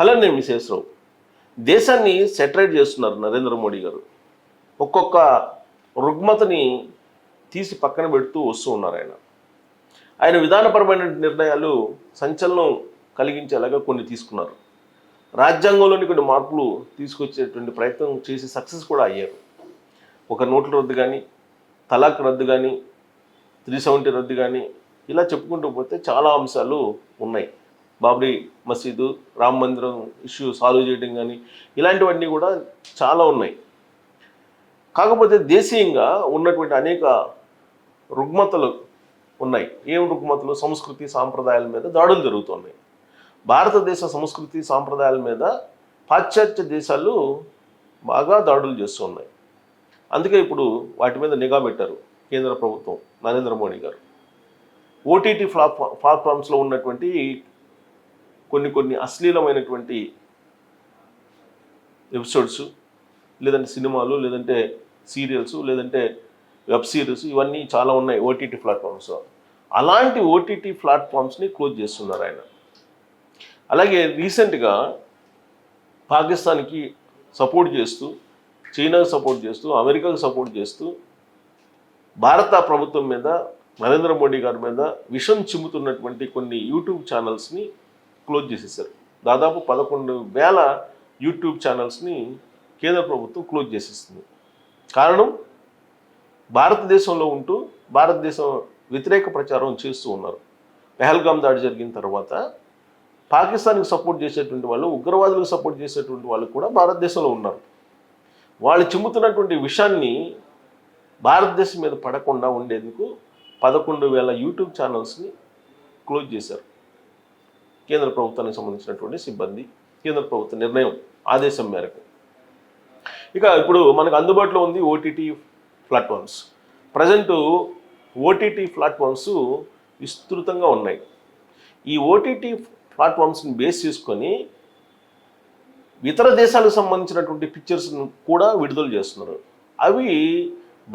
Hello నేను మిసేశ్రావు దేశాన్ని సెటరేట్ చేస్తున్నారు నరేంద్ర మోడీ గారు. ఒక్కొక్క రుగ్మతని తీసి పక్కన పెడుతూ వస్తూ ఉన్నారు ఆయన. ఆయన విధానపరమైన నిర్ణయాలు సంచలనం కలిగించేలాగా కొన్ని తీసుకున్నారు. రాజ్యాంగంలోని కొన్ని మార్పులు తీసుకొచ్చేటువంటి ప్రయత్నం చేసి సక్సెస్ కూడా అయ్యారు. ఒక నోట్ల రద్దు కానీ తలాక్ రద్దు కానీ త్రీ సెవెంటీ రద్దు కానీ ఇలా చెప్పుకుంటూ పోతే చాలా అంశాలు ఉన్నాయి. బాబ్రీ మసీదు రామ మందిరం ఇష్యూ సాల్వ్ చేయడం కానీ ఇలాంటివన్నీ కూడా చాలా ఉన్నాయి. కాకపోతే దేశీయంగా ఉన్నటువంటి అనేక రుగ్మతలు ఉన్నాయి. ఏం రుగ్మతలు? సంస్కృతి సాంప్రదాయాల మీద దాడులు జరుగుతున్నాయి. భారతదేశ సంస్కృతి సాంప్రదాయాల మీద పాశ్చాత్య దేశాలు బాగా దాడులు చేస్తున్నాయి. అందుకే ఇప్పుడు వాటి మీద నిఘా పెట్టారు కేంద్ర ప్రభుత్వం నరేంద్ర మోడీ గారు. ఓటీటీ ప్లాట్ఫా ప్లాట్ఫామ్స్లో ఉన్నటువంటి కొన్ని కొన్ని అశ్లీలమైనటువంటి ఎపిసోడ్స్ లేదంటే సినిమాలు లేదంటే సీరియల్స్ లేదంటే వెబ్ సిరీస్ ఇవన్నీ చాలా ఉన్నాయి ఓటీటీ ప్లాట్ఫామ్స్. అలాంటి ఓటీటీ ప్లాట్ఫామ్స్ని క్లోజ్ చేస్తున్నారు ఆయన. అలాగే రీసెంట్గా పాకిస్తాన్కి సపోర్ట్ చేస్తూ చైనాకు సపోర్ట్ చేస్తూ అమెరికాకు సపోర్ట్ చేస్తూ భారత ప్రభుత్వం మీద నరేంద్ర మోడీ గారి మీద విషం చిమ్ముతున్నటువంటి కొన్ని యూట్యూబ్ ఛానల్స్ని క్లోజ్ చేసేసారు. దాదాపు పదకొండు వేల యూట్యూబ్ ఛానల్స్ని కేంద్ర ప్రభుత్వం క్లోజ్ చేసేస్తుంది కారణం? భారతదేశంలో ఉంటూ భారతదేశం వ్యతిరేక ప్రచారం చేస్తూ ఉన్నారు. పెహల్గాం దాడి జరిగిన తర్వాత పాకిస్తాన్కి సపోర్ట్ చేసేటువంటి వాళ్ళు ఉగ్రవాదులకు సపోర్ట్ చేసేటువంటి వాళ్ళు కూడా భారతదేశంలో ఉన్నారు. వాళ్ళు చిమ్ముతున్నటువంటి విషయాన్ని భారతదేశం మీద పడకుండా ఉండేందుకు పదకొండు వేల యూట్యూబ్ ఛానల్స్ని క్లోజ్ చేశారు. కేంద్ర ప్రభుత్వానికి సంబంధించినటువంటి సిబ్బంది కేంద్ర ప్రభుత్వ నిర్ణయం ఆదేశం మేరకు. ఇక ఇప్పుడు మనకు అందుబాటులో ఉంది OTT platforms. Present OTT platforms విస్తృతంగా ఉన్నాయి. ఈ ఓటీటీ ప్లాట్ఫామ్స్ని బేస్ చేసుకొని ఇతర దేశాలకు సంబంధించినటువంటి పిక్చర్స్ను కూడా విడుదల చేస్తున్నారు. అవి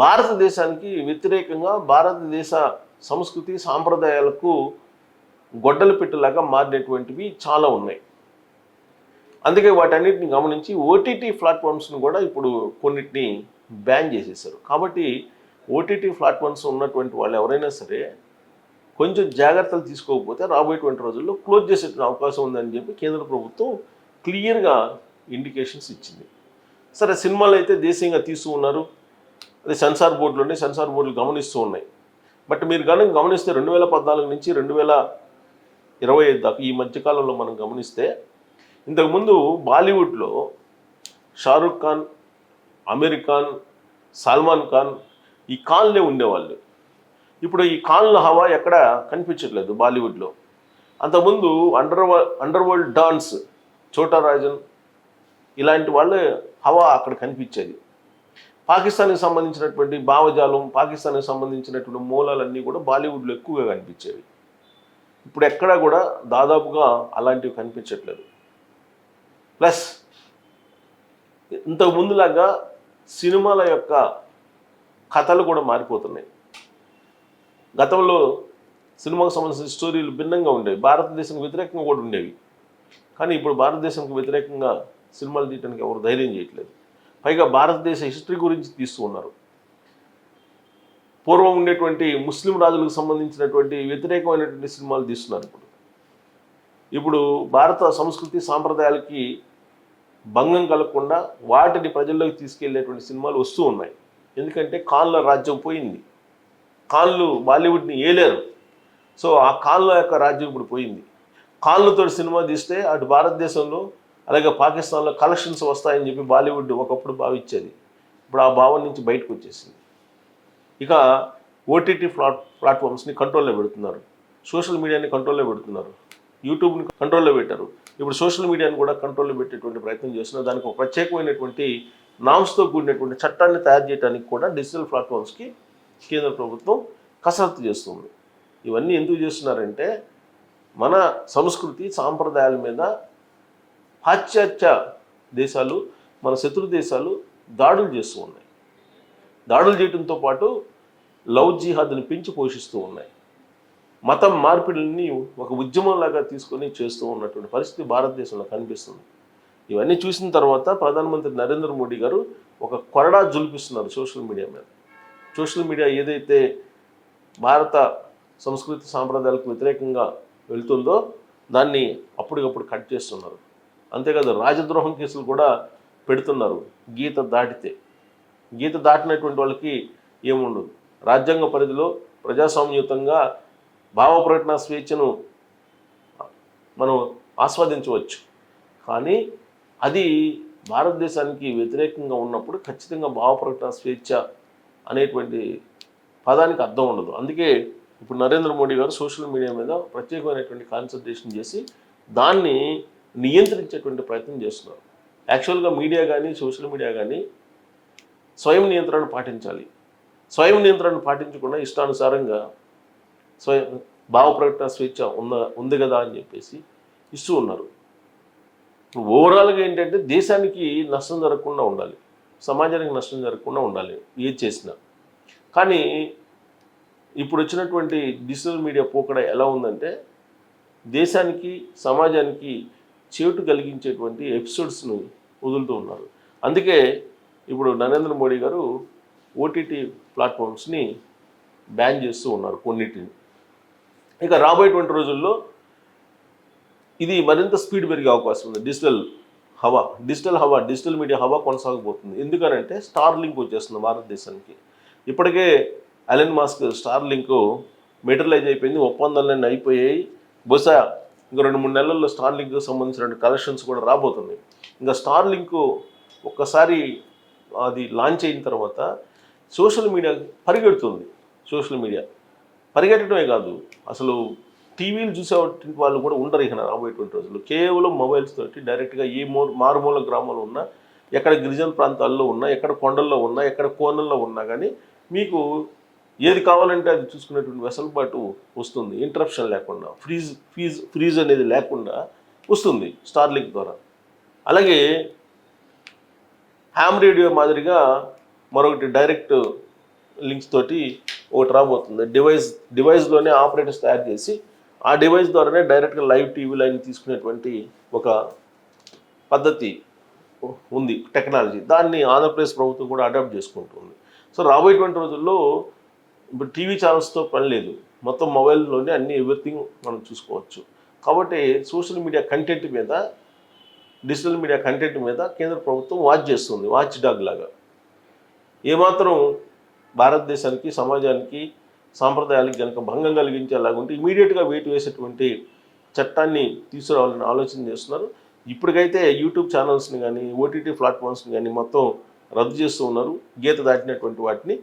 భారతదేశానికి వ్యతిరేకంగా భారతదేశ సంస్కృతి సాంప్రదాయాలకు గొడ్డలు పెట్టేలాగా మారినటువంటివి చాలా ఉన్నాయి. అందుకే వాటన్నిటిని గమనించి ఓటీటీ ప్లాట్ఫామ్స్ను కూడా ఇప్పుడు కొన్నిటిని బ్యాన్ చేసేసారు. కాబట్టి ఓటీటీ ప్లాట్ఫామ్స్ ఉన్నటువంటి వాళ్ళు ఎవరైనా సరే కొంచెం జాగ్రత్తలు తీసుకోకపోతే రాబోయేటువంటి రోజుల్లో క్లోజ్ చేసేటువంటి అవకాశం ఉందని చెప్పి కేంద్ర ప్రభుత్వం క్లియర్గా ఇండికేషన్స్ ఇచ్చింది. సరే సినిమాలు అయితే దేశీయంగా తీస్తూ ఉన్నారు. అదే సెన్సార్ బోర్డులోనే సెన్సార్ బోర్డులు గమనిస్తూ ఉన్నాయి. బట్ మీరు కనుక గమనిస్తే రెండు వేల పద్నాలుగు నుంచి రెండు వేల ఇరవై ఐదు దాకా ఈ మధ్యకాలంలో మనం గమనిస్తే ఇంతకుముందు బాలీవుడ్లో షారుఖ్ ఖాన్ అమీర్ ఖాన్ సల్మాన్ ఖాన్ ఈ ఖాన్లే ఉండేవాళ్ళు. ఇప్పుడు ఈ ఖాన్ల హవా ఎక్కడ కనిపించట్లేదు బాలీవుడ్లో. అంతకుముందు under underworld dons Chhota Rajan ఇలాంటి వాళ్ళ హవా అక్కడ కనిపించేది. పాకిస్తాన్కి సంబంధించినటువంటి భావజాలం పాకిస్తాన్కి సంబంధించినటువంటి మూలాలన్నీ కూడా బాలీవుడ్లో ఎక్కువగా కనిపించేవి. ఇప్పుడు ఎక్కడా కూడా దాదాపుగా అలాంటివి కనిపించట్లేదు. ప్లస్ ఇంతకు ముందులాగా సినిమాల యొక్క కథలు కూడా మారిపోతున్నాయి. గతంలో సినిమాకు సంబంధించిన స్టోరీలు భిన్నంగా ఉండేవి. భారతదేశానికి వ్యతిరేకంగా కూడా ఉండేవి. కానీ ఇప్పుడు భారతదేశానికి వ్యతిరేకంగా సినిమాలు తీయడానికి ఎవరు ధైర్యం చేయట్లేదు. పైగా భారతదేశ హిస్టరీ గురించి తీస్తూ ఉన్నారు. పూర్వం ఉండేటువంటి ముస్లిం రాజులకు సంబంధించినటువంటి వ్యతిరేకమైనటువంటి సినిమాలు తీస్తున్నారు ఇప్పుడు. ఇప్పుడు భారత సంస్కృతి సాంప్రదాయాలకి భంగం కలగకుండా వాటిని ప్రజల్లోకి తీసుకెళ్ళేటువంటి సినిమాలు వస్తూ ఉన్నాయి. ఎందుకంటే కాన్ల రాజ్యం పోయింది. కాన్లు బాలీవుడ్ని ఏలేరు. సో ఆ కాన్ల యొక్క రాజ్యం ఇప్పుడు పోయింది. కాన్లతో సినిమా తీస్తే అటు భారతదేశంలో అలాగే పాకిస్తాన్లో కలెక్షన్స్ వస్తాయని చెప్పి బాలీవుడ్ ఒకప్పుడు భావించేది. ఇప్పుడు ఆ భావం నుంచి బయటకు వచ్చేసింది. ఇక ఓటీటీ ప్లాట్ ప్లాట్ఫామ్స్ని కంట్రోల్లో పెడుతున్నారు. సోషల్ మీడియాని కంట్రోల్లో పెడుతున్నారు. యూట్యూబ్ని కంట్రోల్లో పెట్టారు. ఇప్పుడు సోషల్ మీడియాని కూడా కంట్రోల్లో పెట్టేటువంటి ప్రయత్నం చేస్తున్నారు. దానికి ఒక ప్రత్యేకమైనటువంటి నామ్స్తో కూడినటువంటి చట్టాన్ని తయారు చేయడానికి కూడా డిజిటల్ ప్లాట్ఫామ్స్కి కేంద్ర ప్రభుత్వం కసరత్తు చేస్తుంది. ఇవన్నీ ఎందుకు చేస్తున్నారంటే మన సంస్కృతి సాంప్రదాయాల మీద పాశ్చాత్య దేశాలు మన శత్రు దేశాలు దాడులు చేస్తూ ఉన్నాయి. దాడులు చేయడంతో పాటు లవ్ జిహాద్ని పెంచి పోషిస్తూ ఉన్నాయి. మతం మార్పిడిని ఒక ఉద్యమంలాగా తీసుకొని చేస్తూ ఉన్నటువంటి పరిస్థితి భారతదేశంలో కనిపిస్తుంది. ఇవన్నీ చూసిన తర్వాత ప్రధానమంత్రి నరేంద్ర మోడీ గారు ఒక కొరడా జులిపిస్తున్నారు సోషల్ మీడియా మీద. సోషల్ మీడియా ఏదైతే భారత సంస్కృతి సాంప్రదాయాలకు వ్యతిరేకంగా వెళ్తుందో దాన్ని అప్పటికప్పుడు కట్ చేస్తున్నారు. అంతేకాదు రాజద్రోహం కేసులు కూడా పెడుతున్నారు. గీత దాటితే. గీత దాటినటువంటి వాళ్ళకి ఏముండదు. రాజ్యాంగ పరిధిలో ప్రజాస్వామ్యయుతంగా భావ ప్రకటన స్వేచ్ఛను మనం ఆస్వాదించవచ్చు. కానీ అది భారతదేశానికి వ్యతిరేకంగా ఉన్నప్పుడు ఖచ్చితంగా భావ ప్రకటన స్వేచ్ఛ అనేటువంటి పదానికి అర్థం ఉండదు. అందుకే ఇప్పుడు నరేంద్ర మోడీ గారు సోషల్ మీడియా మీద ప్రత్యేకమైనటువంటి కాన్సన్ట్రేషన్ చేసి దాన్ని నియంత్రించేటువంటి ప్రయత్నం చేస్తున్నారు. యాక్చువల్గా మీడియా కానీ సోషల్ మీడియా కానీ స్వయం నియంత్రణ పాటించాలి. స్వయం నియంత్రణ పాటించకుండా ఇష్టానుసారంగా స్వయం భావ ప్రకటన స్వేచ్ఛ ఉన్న ఉంది కదా అని చెప్పేసి ఇస్తూ ఉన్నారు. ఓవరాల్గా ఏంటంటే దేశానికి నష్టం జరగకుండా ఉండాలి. సమాజానికి నష్టం జరగకుండా ఉండాలి ఏది చేసినా. కానీ ఇప్పుడు వచ్చినటువంటి డిజిటల్ మీడియా పోకడ ఎలా ఉందంటే దేశానికి సమాజానికి చేటు కలిగించేటువంటి ఎపిసోడ్స్ను వదులుతూ ఉన్నారు. అందుకే ఇప్పుడు నరేంద్ర మోడీ గారు ఓటీటీ ప్లాట్ఫామ్స్ని బ్యాన్ చేస్తూ ఉన్నారు కొన్నిటిని. ఇక రాబోయేటువంటి రోజుల్లో ఇది మరింత స్పీడ్ పెరిగే అవకాశం ఉంది. డిజిటల్ హవా డిజిటల్ హవా డిజిటల్ మీడియా హవా కొనసాగబోతుంది. ఎందుకనంటే స్టార్ లింక్ వచ్చేస్తుంది భారతదేశానికి. ఇప్పటికే Elon Musk Starlink materialise అయిపోయింది ఒప్పందాలన్నీ అయిపోయాయి. బహుశా ఇంకా రెండు మూడు నెలల్లో స్టార్ లింక్ సంబంధించిన కలెక్షన్స్ కూడా రాబోతున్నాయి. ఇంకా స్టార్ లింక్ ఒక్కసారి అది లాంచ్ అయిన తర్వాత సోషల్ మీడియా పరిగెడుతుంది. సోషల్ మీడియా పరిగెట్టడమే కాదు అసలు టీవీలు చూసేటువంటి వాళ్ళు కూడా ఉండరు ఇక రాబోయేటువంటి రోజులు కేవలం మొబైల్స్ తోటి డైరెక్ట్గా ఏ మో మారుమూల గ్రామాలు ఉన్నా ఎక్కడ గిరిజన ప్రాంతాల్లో ఉన్నా ఎక్కడ కొండల్లో ఉన్నా ఎక్కడ కోనల్లో ఉన్నా కానీ మీకు ఏది కావాలంటే అది చూసుకునేటువంటి వెసలుబాటు వస్తుంది. ఇంటరప్షన్ లేకుండా ఫ్రీజ్ ఫీజ్ ఫ్రీజ్ అనేది లేకుండా వస్తుంది స్టార్లింక్ ద్వారా. అలాగే హ్యామ్ రేడియో మాదిరిగా మరొకటి డైరెక్ట్ లింక్స్ తోటి ఒకటి రాబోతుంది. డివైస్ డివైస్లోనే ఆపరేటర్స్ తయారు చేసి ఆ డివైస్ ద్వారానే డైరెక్ట్గా లైవ్ టీవీ లైన్ తీసుకునేటువంటి ఒక పద్ధతి ఉంది టెక్నాలజీ దాన్ని ఆంధ్రప్రదేశ్ ప్రభుత్వం కూడా అడాప్ట్ చేసుకుంటుంది. సో రాబోయేటువంటి రోజుల్లో ఇప్పుడు టీవీ ఛానల్స్తో పని లేదు. మొత్తం మొబైల్లోనే అన్ని ఎవ్రీథింగ్ మనం చూసుకోవచ్చు. కాబట్టి సోషల్ మీడియా కంటెంట్ మీద డిజిటల్ మీడియా కంటెంట్ మీద కేంద్ర ప్రభుత్వం వాచ్ చేస్తుంది. వాచ్ డాగ్ లాగా. ఏమాత్రం భారతదేశానికి సమాజానికి సాంప్రదాయాలకు కనుక భంగం కలిగించేలాగుంటే ఇమీడియట్గా వెయిట్ వేసేటువంటి చట్టాన్ని తీసుకురావాలని ఆలోచన చేస్తున్నారు. ఇప్పటికైతే యూట్యూబ్ ఛానల్స్ని కానీ ఓటీటీ ప్లాట్ఫామ్స్ని కానీ మొత్తం రద్దు చేస్తూ ఉన్నారు. గీత దాటినటువంటి వాటిని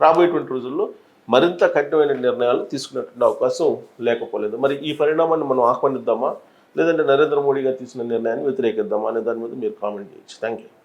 రాబోయేటువంటి రోజుల్లో మరింత కఠినమైన నిర్ణయాలు తీసుకునేటువంటి అవకాశం లేకపోలేదు. మరి ఈ పరిణామాన్ని మనం ఆహ్వానిద్దామా? లేదంటే నరేంద్ర మోడీ గారు తీసుకున్న నిర్ణయాన్ని వ్యతిరేకిద్దామా? అనే దాని మీద మీరు కామెంట్ చేయొచ్చు. Thank you